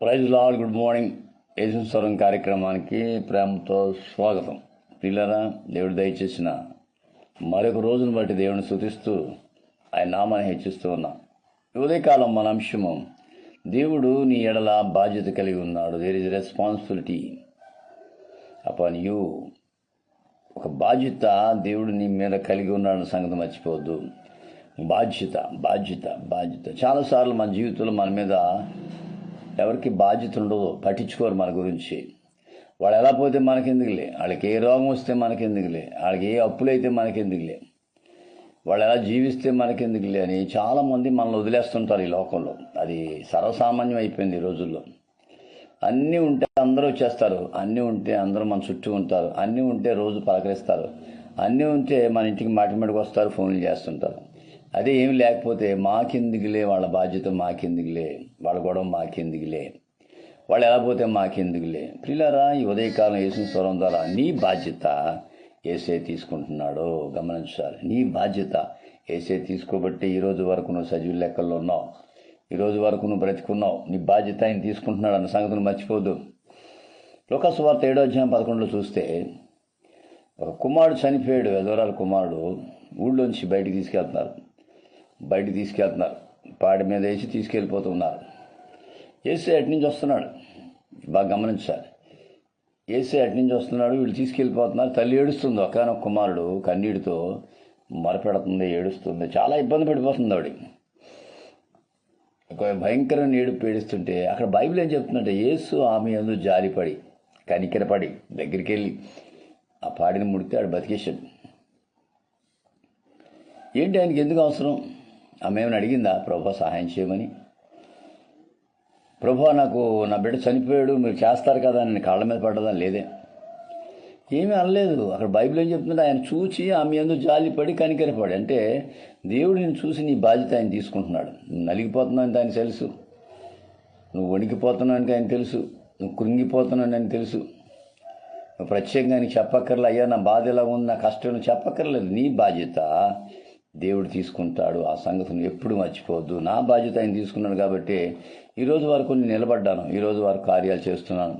Praise lord good morning. యేసుస్వరం కార్యక్రమానికి ప్రేమతో స్వాగతం. పిల్లరా దేవుడు దయచేసిన మరొక రోజును బట్టి దేవుని శుతిస్తూ ఆయన నామాన్ని హెచ్చిస్తూ ఉన్నాం. ఉదయకాలం మన అంశము దేవుడు నీ ఎడల బాధ్యత కలిగి ఉన్నాడు. There is responsibility upon you ఒక బాధ్యత దేవుడు నీ మీద కలిగి ఉన్నాడన్న సంగతి మర్చిపోవద్దు. బాధ్యత బాధ్యత బాధ్యత. చాలాసార్లు మన జీవితంలో మన మీద ఎవరికి బాధ్యత ఉండదు పట్టించుకోరు మన గురించి. వాళ్ళు ఎలా పోతే మనకెందుకులే? వాళ్ళకి ఏ రోగం వస్తే మనకెందుకులే? వాళ్ళకి ఏ అప్పులైతే మనకెందుకులే? వాళ్ళు ఎలా జీవిస్తే మనకెందుకులే అని చాలామంది మనల్ని వదిలేస్తుంటారు ఈ లోకంలో. అది సర్వసామాన్యం అయిపోయింది ఈ రోజుల్లో. అన్నీ ఉంటే అందరూ వచ్చేస్తారు. అన్నీ ఉంటే అందరూ మన చుట్టూ ఉంటారు. అన్నీ ఉంటే రోజు పలకరిస్తారు. అన్నీ ఉంటే మన ఇంటికి మాటిమాటికి వస్తారు ఫోన్లు చేస్తుంటారు. అదే ఏమి లేకపోతే మాకెందుకులే వాళ్ళ బాధ్యత మాకెందుకులే వాళ్ళ గొడవ మాకెందుకులే వాళ్ళు ఎలా పోతే మాకెందుకులే పిల్లరా ఈ ఉదయకాలం వేసిన స్వరం ద్వారా నీ బాధ్యత ఏసే తీసుకుంటున్నాడో గమనించాలి. నీ బాధ్యత ఏసే తీసుకోబట్టి ఈ రోజు వరకు నువ్వు సజీవ లెక్కల్లో ఉన్నావు. ఈరోజు వరకు నువ్వు బ్రతికున్నావు. నీ బాధ్యత ఆయన తీసుకుంటున్నాడు అన్న సంగతిని మర్చిపోదు. లోకస్ వార్త ఏడో అధ్యాయం పదకొండులో చూస్తే ఒక కుమారుడు చనిపోయాడు. ఎదవరాల కుమారుడు ఊళ్ళోంచి బయటికి తీసుకెళ్తున్నారు. బయటికి తీసుకెళ్తున్నారు పాడి మీద వేసి తీసుకెళ్ళిపోతున్నారు ఏసీ అటు నుంచి వస్తున్నాడు. బాగా గమనించాలి ఏసీ అటు నుంచి వస్తున్నాడు వీళ్ళు తీసుకెళ్ళిపోతున్నారు. తల్లి ఏడుస్తుంది. ఒకనొక కుమారుడు కన్నీటితో మరపెడుతుంది ఏడుస్తుంది. చాలా ఇబ్బంది పడిపోతుంది ఆవిడ. ఒక భయంకరమైన ఏడుపు ఏడుస్తుంటే అక్కడ బైబిల్ ఏం చెప్తుందంటే యేసు ఆమె ఎందు జాలిపడి కనికరపడి దగ్గరికి వెళ్ళి ఆ పాడిని ముడితే ఆడు బతికేశాడు. ఏంటి ఆయనకి ఎందుకు అవసరం? ఆమె ఏమైనా అడిగిందా? ప్రభా సహాయం చేయమని. ప్రభా నాకు నా బిడ్డ చనిపోయాడు మీరు చేస్తారు కదా నేను కాళ్ళ మీద పడ్డదని లేదే. ఏమీ అనలేదు. అక్కడ బైబిల్ ఏం చెప్తుంటే ఆయన చూచి ఆమె ఎందుకు జాలిపడి కనికరపడి అంటే దేవుడు నేను చూసి నీ బాధ్యత ఆయన తీసుకుంటున్నాడు. నువ్వు నలిగిపోతున్నావు ఆయన తెలుసు. నువ్వు వణికిపోతున్నావు ఆయన తెలుసు. నువ్వు కృంగిపోతున్నావు అని తెలుసు. నువ్వు ప్రత్యేకంగా నీకు చెప్పక్కర్లే. అయ్యా నా బాధ ఎలా ఉంది? నా కష్టం చెప్పక్కర్లేదు. నీ బాధ్యత దేవుడు తీసుకుంటాడు ఆ సంగతిని ఎప్పుడు మర్చిపోవద్దు. నా బాధ్యత ఆయన తీసుకున్నాడు కాబట్టి ఈరోజు వరకు నేను నిలబడ్డాను ఈరోజు వరకు కార్యాలు చేస్తున్నాను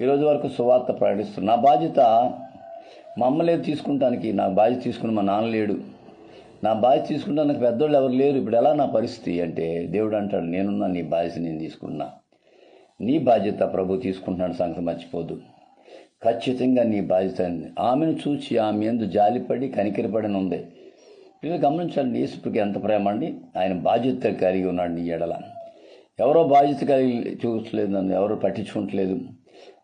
ఈరోజు వరకు సువార్త ప్రకటిస్తున్నాను నా బాధ్యత మా అమ్మ లేదు తీసుకుంటానికి నా బాధ్యత తీసుకుని మా నాన్న లేడు. నా బాధ్యత తీసుకుంటానికి పెద్దోళ్ళు ఎవరు లేరు. ఇప్పుడు ఎలా నా పరిస్థితి అంటే దేవుడు అంటాడు నేనున్నా నీ బాధ్యత నేను తీసుకున్నా. నీ బాధ్యత ప్రభు తీసుకుంటున్నాడు సంగతి మర్చిపోదు ఖచ్చితంగా నీ బాధ్యత ఆమెను చూసి ఆమె ఎందు జాలిపడి కనికిరపడిన ఉంది. పిల్లలు గమనించండి యేసుకి ఎంత ప్రేమ అండి. ఆయన బాధ్యత కలిగి ఉన్నాడు నీ ఎడల. ఎవరో బాధ్యత కలిగి చూసలేదు నన్ను ఎవరు పట్టించుకుంటలేదు.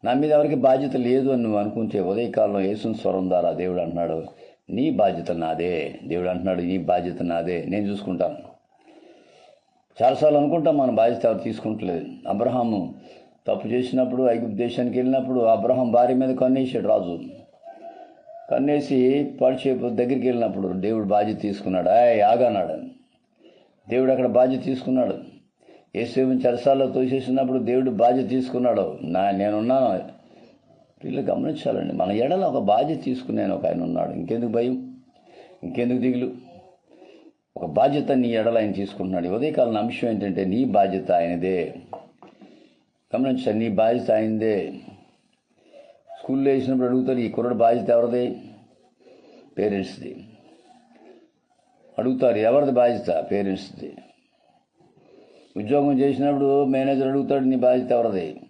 నా మీద ఎవరికి బాధ్యత లేదు అని నువ్వు అనుకుంటే ఉదయకాలంలో యేసుని స్వరం ద్వారా దేవుడు అంటున్నాడు నీ బాధ్యత నాదే. దేవుడు అంటున్నాడు నీ బాధ్యత నాదే. నేను చూసుకుంటాను. చాలాసార్లు అనుకుంటాం మన బాధ్యత ఎవరు తీసుకుంటలేదు. అబ్రహాము తప్పు చేసినప్పుడు ఐగుప్తు దేశానికి వెళ్ళినప్పుడు అబ్రహాం భార్య మీద కన్నేసాడు రాజు. కన్నేసి పడిచేపు దగ్గరికి వెళ్ళినప్పుడు దేవుడు బాధ్యత తీసుకున్నాడు? ఆయ్ ఆగన్నాడు దేవుడు అక్కడ బాధ్యత తీసుకున్నాడు. ఏసేపుని చరసాల్లో తోసేసినప్పుడు దేవుడు బాధ్యత తీసుకున్నాడు. నా నేనున్నాను వీళ్ళు గమనించాలండి. మన ఎడల ఒక బాధ్యత తీసుకున్నాను ఒక ఆయన ఉన్నాడు. ఇంకెందుకు భయం? ఇంకెందుకు దిగులు? ఒక బాధ్యత నీ ఎడల ఆయన తీసుకుంటున్నాడు. ఉదయకాలం అంశం ఏంటంటే నీ బాధ్యత ఆయనదే. గమనించాలి నీ బాధ్యత ఆయనదే. స్కూల్లో వేసినప్పుడు అడుగుతారు ఈ కుర్రడు బాధ్యత ఎవరిది? పేరెంట్స్ది. అడుగుతారు ఎవరిది బాధ్యత? పేరెంట్స్ది. ఉద్యోగం చేసినప్పుడు మేనేజర్ అడుగుతాడు నీ బాధ్యత ఎవరిది?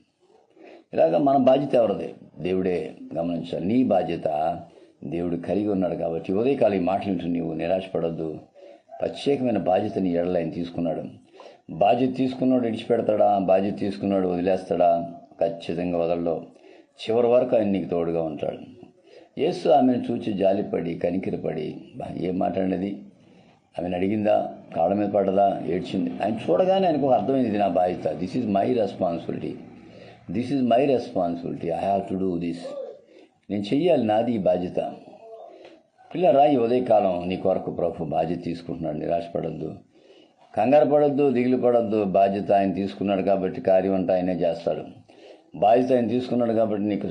ఇలాగ మన బాధ్యత ఎవరిది? దేవుడే గమనించాలి నీ బాధ్యత దేవుడు కలిగి ఉన్నాడు కాబట్టి ఉదయకాలం ఈ మాటలు వింటూ నీవు నిరాశపడద్దు. ప్రత్యేకమైన బాధ్యత నీ ఎడల ఆయన తీసుకున్నాడు. బాధ్యత తీసుకున్నాడు విడిచిపెడతాడా బాధ్యత తీసుకున్నాడు వదిలేస్తాడా? ఖచ్చితంగా వదలడు చివరి వరకు ఆయన నీకు తోడుగా ఉంటాడు. యేసు ఆమెను చూచి జాలిపడి కనికిరపడి ఏం మాట్లాడినది ఆమెను అడిగిందా? కాళ్ళ మీద పడ్డదా? ఏడ్చింది? ఆయన చూడగానే ఆయనకు ఒక అర్థమైంది నా బాధ్యత. This is my responsibility this is my responsibility I have to do this నేను చెయ్యాలి నాది ఈ బాధ్యత. పిల్ల ఈ ఉదయకాలం నీ కొరకు ప్రభు బాధ్యత తీసుకుంటున్నాడు. నిరాశపడద్దు. కంగారు పడద్దు దిగులు పడద్దు బాధ్యత ఆయన తీసుకున్నాడు కాబట్టి కార్యం అంతా ఆయనే చేస్తాడు. బాధ్యత ఆయన తీసుకున్నాడు కాబట్టి నీకు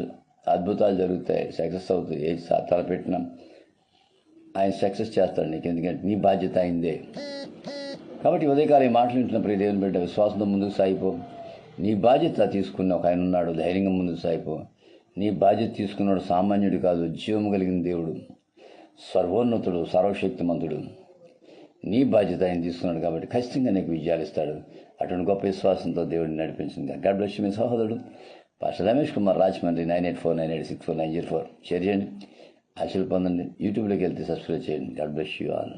అద్భుతాలు జరుగుతాయి సక్సెస్ అవుతాయి. ఏ తలపెట్టినా ఆయన సక్సెస్ చేస్తాడు నీకు. ఎందుకంటే నీ బాధ్యత అయిందే కాబట్టి ఉదయకాలం ఈ మాటలు వింటున్న ప్రతి దేవుని బిడ్డ విశ్వాసంతో ముందుకు సాగిపో. నీ బాధ్యత తీసుకున్న ఒక ఆయన ఉన్నాడు ధైర్యంగా ముందుకు సాయిపో నీ బాధ్యత తీసుకున్నాడు సామాన్యుడు కాదు జీవము కలిగిన దేవుడు. సర్వోన్నతుడు సర్వశక్తిమంతుడు. నీ బాధ్యత ఆయన తీసుకున్నాడు కాబట్టి ఖచ్చితంగా నీకు విజయాలు ఇస్తాడు. అటువంటి గొప్ప విశ్వాసంతో దేవుడిని నడిపించింది. గాడ్ బ్లెస్ మీ సహోదరుడు. Pastor Ramesh Kumar Rajahmundry nine eight four nine eight six four nine zero four. Share చేయండి. ఆశలు పొందండి. యూట్యూబ్లోకి వెళ్తే సబ్స్క్రైబ్ చేయండి. God bless you all